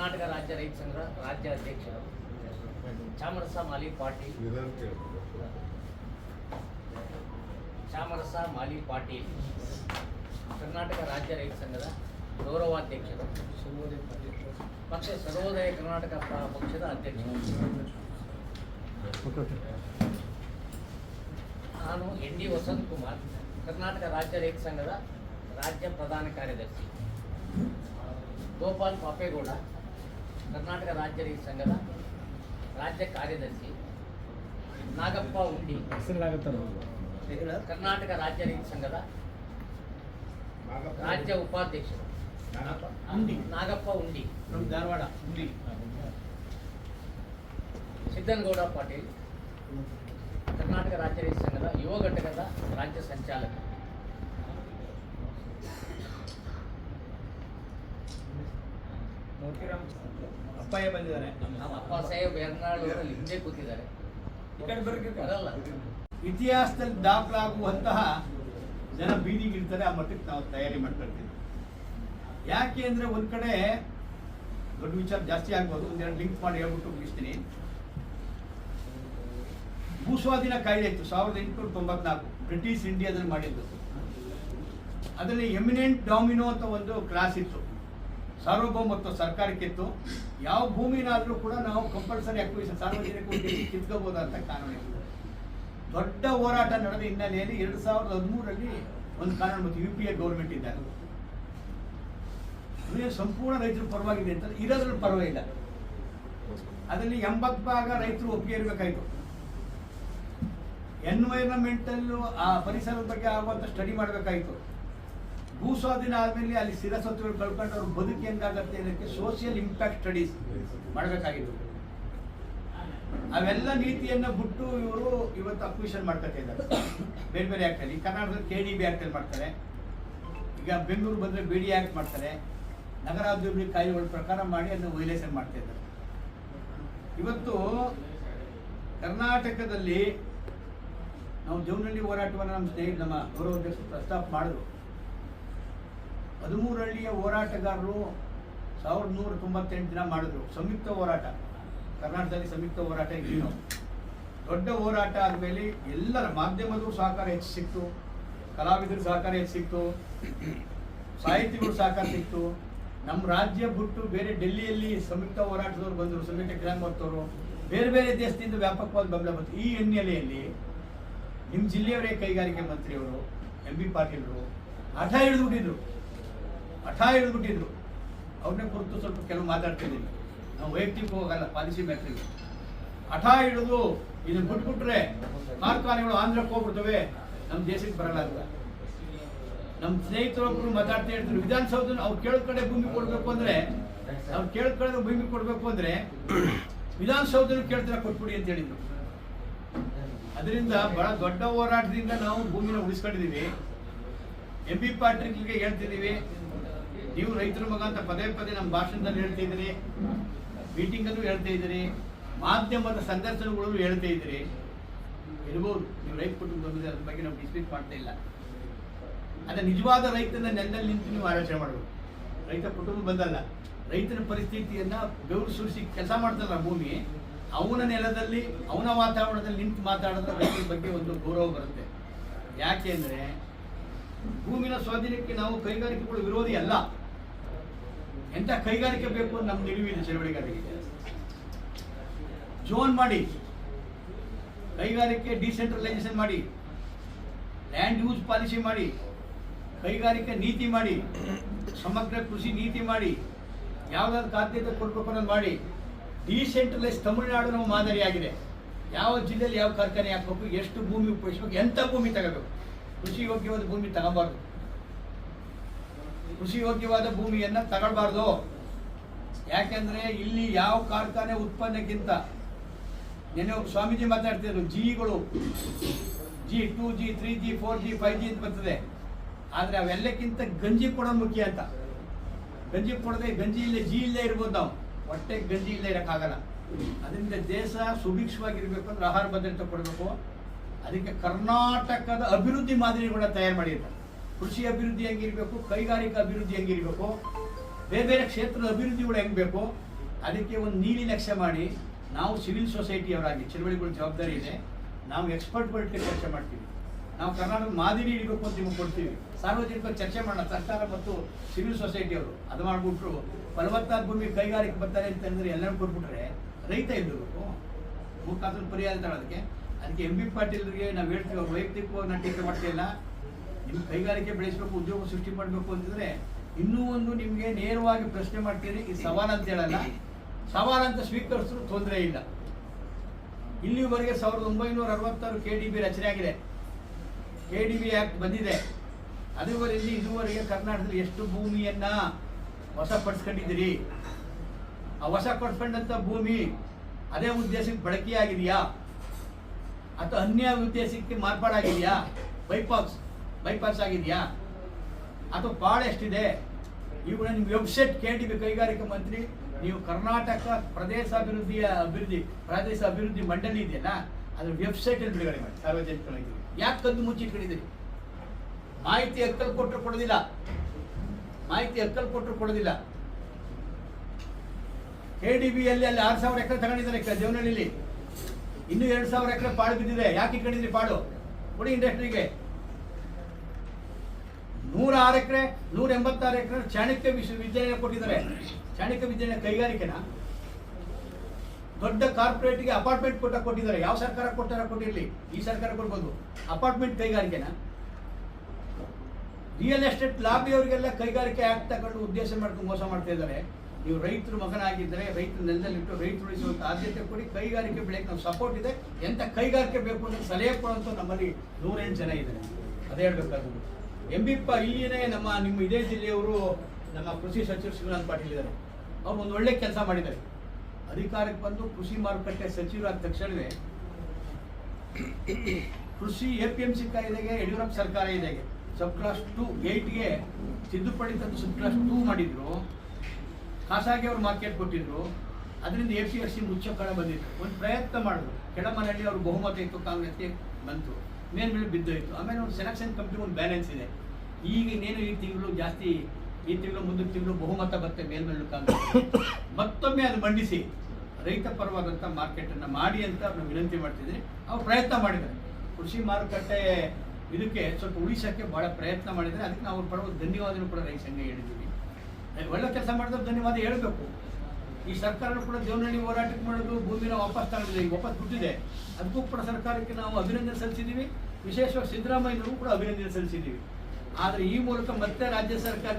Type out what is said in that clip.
ಕರ್ನಾಟಕ ರಾಜ್ಯ ರೈತ ಸಂಘ ರಾಜ್ಯ ಅಧ್ಯಕ್ಷರು ಚಾಮರಸ ಮಾಲಿ ಪಾಟೀಲ್. ಚಾಮರಸ ಮಾಲಿ ಪಾಟೀಲ್. ಕರ್ನಾಟಕ ರಾಜ್ಯ ರೈತ ಸಂಘದ ಗೌರವಾಧ್ಯಕ್ಷರು ಪಕ್ಷ ಸರ್ವೋದಯ ಕರ್ನಾಟಕ ಪಕ್ಷದ ಅಧ್ಯಕ್ಷರು. ನಾನು ಎನ್ ಡಿ ವಸಂತ್ ಕುಮಾರ್ ಕರ್ನಾಟಕ ರಾಜ್ಯ ರೈತ ಸಂಘದ ರಾಜ್ಯ ಪ್ರಧಾನ ಕಾರ್ಯದರ್ಶಿ. ಗೋಪಾಲ್ ಪಾಪೇಗೌಡ ಕರ್ನಾಟಕ ರಾಜ್ಯ ರೈತ ಸಂಘದ ರಾಜ್ಯ ಕಾರ್ಯದರ್ಶಿ ನಾಗಪ್ಪ ಉಂಡಿ ಕರ್ನಾಟಕ ರಾಜ್ಯ ರೈತ ಸಂಘದ ರಾಜ್ಯ ಉಪಾಧ್ಯಕ್ಷರು ಉಂಡಿ. ನಾಗಪ್ಪ ಉಂಡಿ ನಮ್ಮ ಧಾರವಾಡ ಉಂಡಿ ಸಿದ್ದನಗೌಡ ಪಾಟೀಲ್ ಕರ್ನಾಟಕ ರಾಜ್ಯ ರೈತ ಸಂಘದ ಯುವ ಘಟಕದ ರಾಜ್ಯ ಸಂಚಾಲಕ ಅಪ್ಪಯ್ಯ ಬಂದಿದ್ದಾರೆ. ನಮ್ಮ ಅಪ್ಪ ಸಾಹೇಬ್ ಅವರಲ್ಲಿ ಹಿಂದೆ ಕೂತಿದ್ದಾರೆ. ಈ ಕಡೆ ಬರ್ರಿ ಬರಲ್ಲ. ಇತಿಹಾಸದಲ್ಲಿ ದಾಖಲಾಗುವಂತಹ ಜನ ಬೀದಿಗಿರ್ತಾರೆ ಆ ಮಟ್ಟಕ್ಕೆ ನಾವು ತಯಾರಿ ಮಾಡ್ಕೊಳ್ತೀವಿ ಯಾಕೆ ಅಂದರೆ ಒಂದು ಕಡೆ ದೊಡ್ಡ ವಿಚಾರ ಜಾಸ್ತಿ ಆಗ್ಬೋದು. ಒಂದೆರಡು ಲಿಂಕ್ ಮಾಡಿ ಹೇಳ್ಬಿಟ್ಟು ಮುಗಿಸ್ತೀನಿ. ಭೂಸ್ವಾಧೀನ ಕಾಯ್ದೆ ಇತ್ತು ಸಾವಿರದ ಎಂಟುನೂರ ತೊಂಬತ್ನಾಲ್ಕು. ಬ್ರಿಟಿಷ್ ಇಂಡಿಯಾದಲ್ಲಿ ಮಾಡಿದ್ದು. ಅದರಲ್ಲಿ ಎಮಿನೆಂಟ್ ಡಾಮಿನೋ ಅಂತ ಒಂದು ಕ್ಲಾಸ್ ಇತ್ತು. ಸಾರ್ವಭೌಮತ್ವ ಸರ್ಕಾರಕ್ಕಿತ್ತು ಯಾವ ಭೂಮಿನಾದರೂ ಕೂಡ ನಾವು ಕಂಪಲ್ಸರಿ ಅಕ್ವಿಷನ್ ಸಾರ್ವಜನಿಕ ಉದ್ದೇಶ ಕಿತ್ಕೋಬಹುದಂತ ಕಾನೂನು ದೊಡ್ಡ ಹೋರಾಟ ನಡೆದ ಹಿನ್ನೆಲೆಯಲ್ಲಿ ಎರಡು ಸಾವಿರದ ಹದಿಮೂರರಲ್ಲಿ ಒಂದು ಕಾನೂನು ಮತ್ತು ಯು ಪಿ ಎ ಗೌರ್ಮೆಂಟ್ ಇದ್ದಾಗ. ಇದು ಸಂಪೂರ್ಣ ರೈತರ ಪರವಾಗಿದೆ ಅಂತ, ಇರೋದ್ರಲ್ಲಿ ಪರವಾಗಿಲ್ಲ. ಅದರಲ್ಲಿ ಎಂಬತ್ತು ಭಾಗ ರೈತರು ಒಪ್ಪಿಗೆ ಇರಬೇಕಾಯಿತು ಎನ್ವೈರನ್ಮೆಂಟಲ್ಲೂ ಆ ಪರಿಸರದ ಬಗ್ಗೆ ಆಗುವಂಥ ಸ್ಟಡಿ ಮಾಡಬೇಕಾಯ್ತು. ಭೂ ಸ್ವಾಧೀನ ಆದ್ಮೇಲೆ ಅಲ್ಲಿ ಸ್ಥಿರಸತ್ವಗಳು ಕಳ್ಕೊಂಡು ಅವ್ರ ಬದುಕು ಹೆಂಗಾಗತ್ತೆ ಅನ್ನೋಕ್ಕೆ ಸೋಷಿಯಲ್ ಇಂಪ್ಯಾಕ್ಟ್ ಸ್ಟಡೀಸ್ ಮಾಡಬೇಕಾಗಿತ್ತು. ಅವೆಲ್ಲ ನೀತಿಯನ್ನ ಬಿಟ್ಟು ಇವರು ಇವತ್ತು ಅಕ್ವಿಷನ್ ಮಾಡ್ಕೊತಾ ಇದ್ದಾರೆ. ಬೇರೆ ಬೇರೆ ಆಕ್ಟ್ ಅಲ್ಲಿ. ಕರ್ನಾಟಕದಲ್ಲಿ ಕೆ ಡಿ ಬಿ ಆಕ್ಟ್ ಅಲ್ಲಿ ಮಾಡ್ತಾರೆ. ಈಗ ಬೆಂಗಳೂರು ಬಂದರೆ ಬಿ ಡಿ ಆಕ್ಟ್ ಮಾಡ್ತಾರೆ. ನಗರಾಭಿವೃದ್ಧಿ ಕಾಯ್ದೆಗಳ ಪ್ರಕಾರ ಮಾಡಿ ಅದನ್ನ ವೈಲೇಷನ್ ಮಾಡ್ತಾ ಇದ್ದಾರೆ. ಇವತ್ತು ಕರ್ನಾಟಕದಲ್ಲಿ ನಾವು ಜೌನಲ್ಲಿ ಹೋರಾಟವನ್ನು ನಮ್ಮ ಸ್ನೇಹಿತ ನಮ್ಮ ಗೌರವಾಧ್ಯಕ್ಷರು ಪ್ರಸ್ತಾಪ ಮಾಡಿದ್ರು. ಹದಿಮೂರಹಳ್ಳಿಯ ಹೋರಾಟಗಾರರು ಸಾವಿರದ ನೂರ ತೊಂಬತ್ತೆಂಟು ದಿನ ಮಾಡಿದ್ರು. ಸಂಯುಕ್ತ ಹೋರಾಟ. ಕರ್ನಾಟಕದಲ್ಲಿ ಸಂಯುಕ್ತ ಹೋರಾಟ ಏನು ದೊಡ್ಡ ಹೋರಾಟ ಆದಮೇಲೆ ಎಲ್ಲರ ಮಾಧ್ಯಮದ ಸಹಕಾರ ಹೆಚ್ಚು ಸಿಕ್ತು. ಕಲಾವಿದರು ಸಹಕಾರ ಹೆಚ್ಚು ಸಿಕ್ತು. ಸಾಹಿತಿಗಳು ಸಹಕಾರ ಸಿಕ್ತು. ನಮ್ಮ ರಾಜ್ಯ ಬಿಟ್ಟು ಬೇರೆ ಡೆಲ್ಲಿಯಲ್ಲಿ ಸಂಯುಕ್ತ ಹೋರಾಟದವ್ರು ಬಂದರು, ಸಂಯುಕ್ತ ಕಿರಣ್ ಮತ್ತವರು ಬೇರೆ ಬೇರೆ ದೇಶದಿಂದ ವ್ಯಾಪಕವಾದ ಬೆಂಬಲ ಬಂತು. ಈ ಹಿನ್ನೆಲೆಯಲ್ಲಿ ನಿಮ್ಮ ಜಿಲ್ಲೆಯವರೇ ಕೈಗಾರಿಕೆ ಮಂತ್ರಿಯವರು, ಎಂ ಬಿ ಪಾಟೀಲರು ಹಠ ಹಿಡಿದ್ಬಿಟ್ಟಿದ್ರು ಹಠ ಹಿಡಿದ್ಬಿಟ್ಟಿದ್ರು. ಅವ್ರನ್ನೇ ಕುರಿತು ಸ್ವಲ್ಪ ಕೆಲವು ಮಾತಾಡ್ತಿದ್ದೀನಿ. ನಾವು ವೈಯಕ್ತಿಕ ಹೋಗಲ್ಲ, ಪಾಲಿಸಿ ಮ್ಯಾಟ್ರಿಗೆ ಹಠ ಹಿಡಿದು ಇದನ್ನ ಬಿಟ್ಬಿಟ್ರೆ ಕಾರ್ಖಾನೆಗಳು ಆಂಧ್ರಕ್ಕೆ ಹೋಗ್ಬಿಡ್ತವೆ. ನಮ್ಮ ದೇಶಕ್ಕೆ ಬರಲ್ಲ ನಮ್ಮ ಸ್ನೇಹಿತರೊಬ್ಬರು ಮಾತಾಡ್ತಾ ಇರ್ತಾರೆ ವಿಧಾನಸೌಧ ಅವ್ರು ಕೇಳಿದ ಕಡೆ ಭೂಮಿ ಕೊಡ್ಬೇಕು ಅಂದ್ರೆ, ಅವ್ರು ಕೇಳಿದ ಕಡೆ ಭೂಮಿ ಕೊಡ್ಬೇಕು ಅಂದ್ರೆ ವಿಧಾನಸೌಧ ಕೇಳ್ತಾರೆ, ಕೊಟ್ಬಿಡಿ ಅಂತ ಹೇಳಿದ್ರು. ಅದರಿಂದ ಬಹಳ ದೊಡ್ಡ ಹೋರಾಟದಿಂದ ನಾವು ಭೂಮಿನ ಉಳಿಸ್ಕೊಂಡಿದೀವಿ. ಎಂ ಬಿ ಪಾಟ್ರಿಕ್ಗೆ ಹೇಳ್ತಿದೀವಿ ನೀವು ರೈತರ ಮಗ ಅಂತ ಪದೇ ಪದೇ ನಮ್ಮ ಭಾಷಣದಲ್ಲಿ ಹೇಳ್ತಾ ಇದ್ದೀರಿ ಮೀಟಿಂಗ್ ಅಲ್ಲೂ ಹೇಳ್ತಾ ಇದ್ದೀರಿ, ಮಾಧ್ಯಮದ ಸಂದರ್ಶನಗಳಲ್ಲೂ ಹೇಳ್ತಾ ಇದ್ದೀರಿ. ಇರ್ಬೋದು ನೀವು ರೈತ ಕುಟುಂಬ ಅದ್ರ ಬಗ್ಗೆ ನಾವು ಡಿಸ್ಪ್ಯೂಟ್ ಮಾಡ್ತಾ ಇಲ್ಲ. ಅದೇ ನಿಜವಾದ ರೈತನ ನೆಲದಲ್ಲಿ ನಿಂತು ನೀವು ಆಲೋಚನೆ ಮಾಡಬೇಕು ರೈತ ಕುಟುಂಬ ಬಂದಲ್ಲ, ರೈತನ ಪರಿಸ್ಥಿತಿಯನ್ನ ಬೆವರು ಸುರಿಸಿ ಕೆಲಸ ಮಾಡ್ತಲ್ಲ ಭೂಮಿ, ಅವನ ನೆಲದಲ್ಲಿ, ಅವನ ವಾತಾವರಣದಲ್ಲಿ ನಿಂತು ಮಾತಾಡಿದ್ರೆ ರೈತರ ಬಗ್ಗೆ ಒಂದು ಗೌರವ ಬರುತ್ತೆ. ಯಾಕೆ ಅಂದ್ರೆ ಭೂಮಿನ ಸ್ವಾಧೀನಕ್ಕೆ ನಾವು ಕೈಗಾರಿಕೆಗಳು ವಿರೋಧಿ ಅಲ್ಲ. ಎಂತ ಕೈಗಾರಿಕೆ ಬೇಕು ಅಂತ ನಮ್ಮ ನಿಲುವಿದೆ ಚಳವಳಿಗಾರರಿಗೆ. ಜೋನ್ ಮಾಡಿ. ಕೈಗಾರಿಕೆ ಡಿಸೆಂಟ್ರಲೈಸೇಷನ್ ಮಾಡಿ. ಲ್ಯಾಂಡ್ ಯೂಸ್ ಪಾಲಿಸಿ ಮಾಡಿ. ಕೈಗಾರಿಕೆ ನೀತಿ ಮಾಡಿ. ಸಮಗ್ರ ಕೃಷಿ ನೀತಿ ಮಾಡಿ. ಯಾವುದಾದ್ರು ಕೊಡ್ಬೇಕು ಅನ್ನೋದು ಮಾಡಿ. ಡಿಸೆಂಟ್ರಲೈಸ್ ತಮಿಳುನಾಡು ನಮ್ಮ ಮಾದರಿಯಾಗಿದೆ. ಯಾವ ಜಿಲ್ಲೆಯಲ್ಲಿ ಯಾವ ಕಾರ್ಖಾನೆ ಹಾಕಬೇಕು, ಎಷ್ಟು ಭೂಮಿ ಉಪಯೋಗಿಸ್ಬೇಕು ಎಂಥ ಭೂಮಿ ತಗೋಬೇಕು. ಕೃಷಿ ಯೋಗ್ಯವಾದ ಭೂಮಿ ತಗೋಬಾರ್ದು. ಕೃಷಿ ಯೋಗ್ಯವಾದ ಭೂಮಿಯನ್ನ ತಗೊಳ್ಬಾರ್ದು. ಯಾಕೆಂದ್ರೆ ಇಲ್ಲಿ ಯಾವ ಕಾರ್ಖಾನೆ ಉತ್ಪನ್ನಕ್ಕಿಂತ ನೆನೆ ಸ್ವಾಮೀಜಿ ಮಾತಾಡ್ತಿದ್ರು ಜಿಗಳು, G two, G three, G four, G five, G ಅಂತ ಬರ್ತದೆ. ಆದ್ರೆ ಅವೆಲ್ಲಕ್ಕಿಂತ ಗಂಜಿ ಕೊಡೋದು ಮುಖ್ಯ ಅಂತ. ಗಂಜಿ ಕೊಡದೆ ಗಂಜಿ ಇಲ್ಲೇ ಜಿ ಇಲ್ಲೇ ಇರ್ಬೋದು ನಾವು. ಹೊಟ್ಟೆಗೆ ಗಂಜಿ ಇಲ್ಲೇ ಇರೋಕ್ಕಾಗಲ್ಲ. ಅದರಿಂದ ದೇಶ ಸುಭಿಕ್ಷವಾಗಿರ್ಬೇಕು ಅಂದ್ರೆ ಆಹಾರ ಭದ್ರತೆ ಕೊಡಬೇಕು. ಅದಕ್ಕೆ ಕರ್ನಾಟಕದ ಅಭಿವೃದ್ಧಿ ಮಾದರಿಗಳನ್ನ ತಯಾರು ಮಾಡಿರ್ತಾರೆ. ಕೃಷಿ ಅಭಿವೃದ್ಧಿ ಹೆಂಗಿರಬೇಕು, ಕೈಗಾರಿಕಾ ಅಭಿವೃದ್ಧಿ ಹೆಂಗಿರ್ಬೇಕು, ಬೇರೆ ಬೇರೆ ಕ್ಷೇತ್ರದ ಅಭಿವೃದ್ಧಿಗಳು ಹೆಂಗೆ ಬೇಕು ಅದಕ್ಕೆ ಒಂದು ನೀಲಿ ಲಕ್ಷ್ಯ ಮಾಡಿ. ನಾವು ಸಿವಿಲ್ ಸೊಸೈಟಿಯವರಾಗಿ, ಚಳವಳಿಗಳ ಜವಾಬ್ದಾರಿ ಇದೆ. ನಾವು ಎಕ್ಸ್ಪರ್ಟ್ ಎಕ್ಸ್ಪರ್ಟ್ಗಳ ಚರ್ಚೆ ಮಾಡ್ತೀವಿ. ನಾವು ಕರ್ನಾಟಕ ಮಾದರಿ ಇಡಬೇಕು ಅಂತ ನಿಮಗೆ ಕೊಡ್ತೀವಿ. ಸಾರ್ವಜನಿಕ ಚರ್ಚೆ ಮಾಡೋಣ. ಸರ್ಕಾರ ಮತ್ತು ಸಿವಿಲ್ ಸೊಸೈಟಿಯವರು, ಅದು ಮಾಡಿಬಿಟ್ರು. ಫಲವತ್ತಾದ ಭೂಮಿ ಕೈಗಾರಿಕೆ ಬರ್ತಾರೆ ಅಂತಂದರೆ ಎಲ್ಲರೂ ಕೊಟ್ಬಿಟ್ರೆ ರೈತ ಇಲ್ಲಬೇಕು ಮುಖಾಂತರ ಪರಿಹಾರ ಅದಕ್ಕೆ ಅದಕ್ಕೆ ಎಂ ಬಿ ಪಾಟೀಲ್ರಿಗೆ ನಾವು ಹೇಳ್ತೀವಿ, ಅವ್ರು ವೈಯಕ್ತಿಕವಾಗಿ ನಾನು ಟೀಕೆ ಮಾಡ್ತಿಲ್ಲ ನಿಮ್ಮ ಕೈಗಾರಿಕೆ ಬೆಳೆಸಬೇಕು, ಉದ್ಯೋಗ ಸೃಷ್ಟಿ ಮಾಡಬೇಕು ಅಂತಂದ್ರೆ ಇನ್ನೂ ಒಂದು ನಿಮಗೆ ನೇರವಾಗಿ ಪ್ರಶ್ನೆ ಮಾಡ್ತೀನಿ, ಈ ಸವಾಲು ಅಂತ ಹೇಳಲ್ಲ. ಸವಾಲು ಅಂತ ಸ್ವೀಕರಿಸಿದ್ರು ತೊಂದರೆ ಇಲ್ಲ. ಇಲ್ಲಿವರೆಗೆ ಸಾವಿರದ ಒಂಬೈನೂರ ಅರವತ್ತಾರು ಕೆ ಡಿ ಬಿ ರಚನೆ ಆಗಿದೆ. ಕೆ ಡಿ ಬಿ ಆಕ್ಟ್ ಬಂದಿದೆ. ಅದುವರೆಗೆ ಇದುವರೆಗೆ ಕರ್ನಾಟಕದಲ್ಲಿ ಎಷ್ಟು ಭೂಮಿಯನ್ನ ವಶಪಡಿಸ್ಕೊಂಡಿದ್ದೀರಿ? ಆ ವಶಪಡಿಸ್ಕೊಂಡಂತ ಭೂಮಿ ಅದೇ ಉದ್ದೇಶಕ್ಕೆ ಬಳಕೆಯಾಗಿದೆಯಾ? ಅಥವಾ ಅನ್ಯ ಉದ್ದೇಶಕ್ಕೆ ಮಾರ್ಪಾಡಾಗಿದೆಯಾ? ಬೈಪಾಸ್ ಬೈಪಾಸ್ ಆಗಿದೆಯಾ? ಅಥವಾ ಭಾಳ ಎಷ್ಟಿದೆ? ಇವುಗಳ ನಿಮ್ಮ ವೆಬ್ಸೈಟ್ ಕೆ ಕೈಗಾರಿಕಾ ಮಂತ್ರಿ, ನೀವು ಕರ್ನಾಟಕ ಪ್ರದೇಶ ಅಭಿವೃದ್ಧಿಯ ಅಭಿವೃದ್ಧಿ, ಪ್ರದೇಶ ಅಭಿವೃದ್ಧಿ ಮಂಡಳಿ ಇದೆಯಲ್ಲ, ಅದ್ರ ವೆಬ್ಸೈಟ್ ಅಲ್ಲಿ ಬಿಡುಗಡೆ ಮಾಡಿ. ಸಾರ್ವಜನಿಕರಾಗಿ ಯಾಕೆ ಕದ್ದು ಮುಚ್ಚಿಟ್ಕೊಂಡಿದ್ದೀರಿ ಮಾಹಿತಿ ಹಕ್ಕಲ್ ಕೊಟ್ಟರು ಕೊಡೋದಿಲ್ಲ. ಮಾಹಿತಿ ಹಕ್ಕಲ್ ಕೊಟ್ಟರು ಕೊಡೋದಿಲ್ಲ. ಕೆ ಡಿ ಬಿ ಅಲ್ಲಿ ಅಲ್ಲಿ ಆರು ಸಾವಿರ ಎಕರೆ ತಗೊಂಡಿದ್ದಾರೆ ದೇವನಹಳ್ಳಿ ಇನ್ನೂ ಎರಡು ಸಾವಿರ ಎಕರೆ ಪಾಳು ಬಿದ್ದಿದೆ. ಯಾಕೆ ಇಟ್ಕೊಂಡಿದ್ರಿ ಪಾಳು? ಕೊಡಿ ಇಂಡಸ್ಟ್ರಿಗೆ ನೂರ ಆರು ಎಕರೆ ನೂರ ಎಂಬತ್ತಾರು ಎಕರೆ ಚಾಣಕ್ಯ ವಿಶ್ವವಿದ್ಯಾಲಯ ಕೊಟ್ಟಿದ್ದಾರೆ. ಚಾಣಕ್ಯ ವಿದ್ಯಾಲಯ ಕೈಗಾರಿಕೆನ. ದೊಡ್ಡ ಕಾರ್ಪೊರೇಟ್ಗೆ ಅಪಾರ್ಟ್ಮೆಂಟ್ ಕೊಟ್ಟ ಕೊಟ್ಟಿದ್ದಾರೆ. ಯಾವ ಸರ್ಕಾರ ಕೊಟ್ಟಾರ ಕೊಟ್ಟಿರಲಿ? ಈ ಸರ್ಕಾರ ಕೊಡ್ಬೋದು. ಅಪಾರ್ಟ್ಮೆಂಟ್ ಕೈಗಾರಿಕೆನ. ರಿಯಲ್ ಎಸ್ಟೇಟ್ ಲಾಬಿಯವರಿಗೆಲ್ಲ ಕೈಗಾರಿಕೆ ಆಕ್ಟ್ ತಗೊಂಡು ಉದ್ದೇಶ ಮಾಡ್ಕೊಂಡು ಮೋಸ ಮಾಡ್ತಾ ಇದ್ದಾರೆ. ನೀವು ರೈತರು ಮಗನಾಗಿದ್ದರೆ, ರೈತರ ನೆಲದಲ್ಲಿಟ್ಟು ರೈತರು ಉಳಿಸುವಂಥ ಆದ್ಯತೆ ಕೊಡಿ. ಕೈಗಾರಿಕೆ ಬೆಳೆಗೆ ನಾವು ಸಪೋರ್ಟ್ ಇದೆ. ಎಂಥ ಕೈಗಾರಿಕೆ ಬೇಕು ಅಂತ ಸಲಹೆ ಕೊಡೋಂಥ ನಮ್ಮಲ್ಲಿ ನೂರೇನು ಜನ ಇದ್ದಾರೆ. ಅದೇ ಹೇಳ್ಬೇಕಾದ್ರು ಎಂ ಬಿಪ್ಪ ಪ ಇಲ್ಲಿನೇ ನಮ್ಮ ನಿಮ್ಮ ಇದೇ ಜಿಲ್ಲೆಯವರು ನಮ್ಮ ಕೃಷಿ ಸಚಿವರು ಶಿವನಾಥ್ ಪಾಟೀಲ್ ಇದ್ದಾರೆ. ಅವ್ರು ಒಂದು ಒಳ್ಳೆ ಕೆಲಸ ಮಾಡಿದ್ದಾರೆ. ಅಧಿಕಾರಕ್ಕೆ ಬಂದು ಕೃಷಿ ಮಾರುಕಟ್ಟೆ ಸಚಿವರಾದ ತಕ್ಷಣವೇ ಕೃಷಿ ಎ ಪಿ ಎಂ ಸಿ ಕಾಯ್ದೆಗೆ ಯಡಿಯೂರಪ್ಪ ಸರ್ಕಾರ ಇದೆಗೆ ಸಬ್ ಕ್ಲಾಸ್ ಟು ಏಟ್ಗೆ ತಿದ್ದುಪಡಿ ತಂದು ಸಬ್ ಕ್ಲಾಸ್ ಟೂ ಮಾಡಿದ್ರು. ಖಾಸಗಿ ಅವರು ಮಾರ್ಕೆಟ್ ಕೊಟ್ಟಿದ್ರು. ಅದರಿಂದ ಎ ಪಿ ಎಸ್ ಸಿ ಮುಚ್ಚಕ್ಕಳ ಬಂದಿತ್ತು. ಒಂದು ಪ್ರಯತ್ನ ಮಾಡಿದ್ರು. ಕೆಳಮನೆಯಲ್ಲಿ ಅವರು ಬಹುಮತ ಇತ್ತು, ಕಾಂಗ್ರೆಸ್ಗೆ ಬಂತು. ಮೇಲ್ಮೇಲೆ ಬಿದ್ದೋಯ್ತು. ಆಮೇಲೆ ಒಂದು ಸೆಲೆಕ್ಷನ್ ಕಮಿಟಿ ಒಂದು ಬ್ಯಾಲೆನ್ಸ್ ಇದೆ. ಈಗ ಇನ್ನೇನು ಈ ತಿಂಗಳು ಜಾಸ್ತಿ, ಈ ತಿಂಗಳು ಮುಂದಿನ ತಿಂಗಳು ಬಹುಮತ ಬರುತ್ತೆ ಮೇಲ್ಮೇಲೆ ಮತ್ತೊಮ್ಮೆ ಅದು ಮಂಡಿಸಿ. ರೈತ ಪರವಾದಂಥ ಮಾರ್ಕೆಟನ್ನು ಮಾಡಿ ಅಂತ ಅವ್ರನ್ನ ವಿನಂತಿ ಮಾಡ್ತಿದ್ದೀನಿ ಅವ್ರು ಪ್ರಯತ್ನ ಮಾಡಿದ್ದಾರೆ. ಕೃಷಿ ಮಾರುಕಟ್ಟೆ ಇದಕ್ಕೆ ಸ್ವಲ್ಪ ಉಳಿಸೋಕ್ಕೆ ಭಾಳ ಪ್ರಯತ್ನ ಮಾಡಿದರೆ ಅದಕ್ಕೆ ನಾವು ಪರವಾಗಿ ಧನ್ಯವಾದನೂ ಕೂಡ ರೈತ ಸಂಘ ಹೇಳಿದ್ದೀವಿ. ಒಳ್ಳೆ ಕೆಲಸ ಮಾಡಿದ್ರೆ ಧನ್ಯವಾದ ಹೇಳಬೇಕು. ಈ ಸರ್ಕಾರ ಕೂಡ ದೇವನಹಳ್ಳಿ ಹೋರಾಟಕ್ಕೆ ಮಾಡೋದು ಭೂಮಿನ ವಾಪಸ್ ತಗೊಂಡಿದೆ, ಈಗ ವಾಪಸ್ ಬಿಟ್ಟಿದೆ. ಅದಕ್ಕೂ ಕೂಡ ಸರ್ಕಾರಕ್ಕೆ ನಾವು ಅಭಿನಂದನೆ ಸಲ್ಲಿಸಿದ್ದೀವಿ. ವಿಶೇಷವಾಗಿ ಸಿದ್ದರಾಮಯ್ಯನವರು ಕೂಡ ಅಭಿನಂದನೆ ಸಲ್ಲಿಸಿದ್ದೀವಿ. ಆದರೆ ಈ ಮೂಲಕ ಮತ್ತೆ ರಾಜ್ಯ ಸರ್ಕಾರ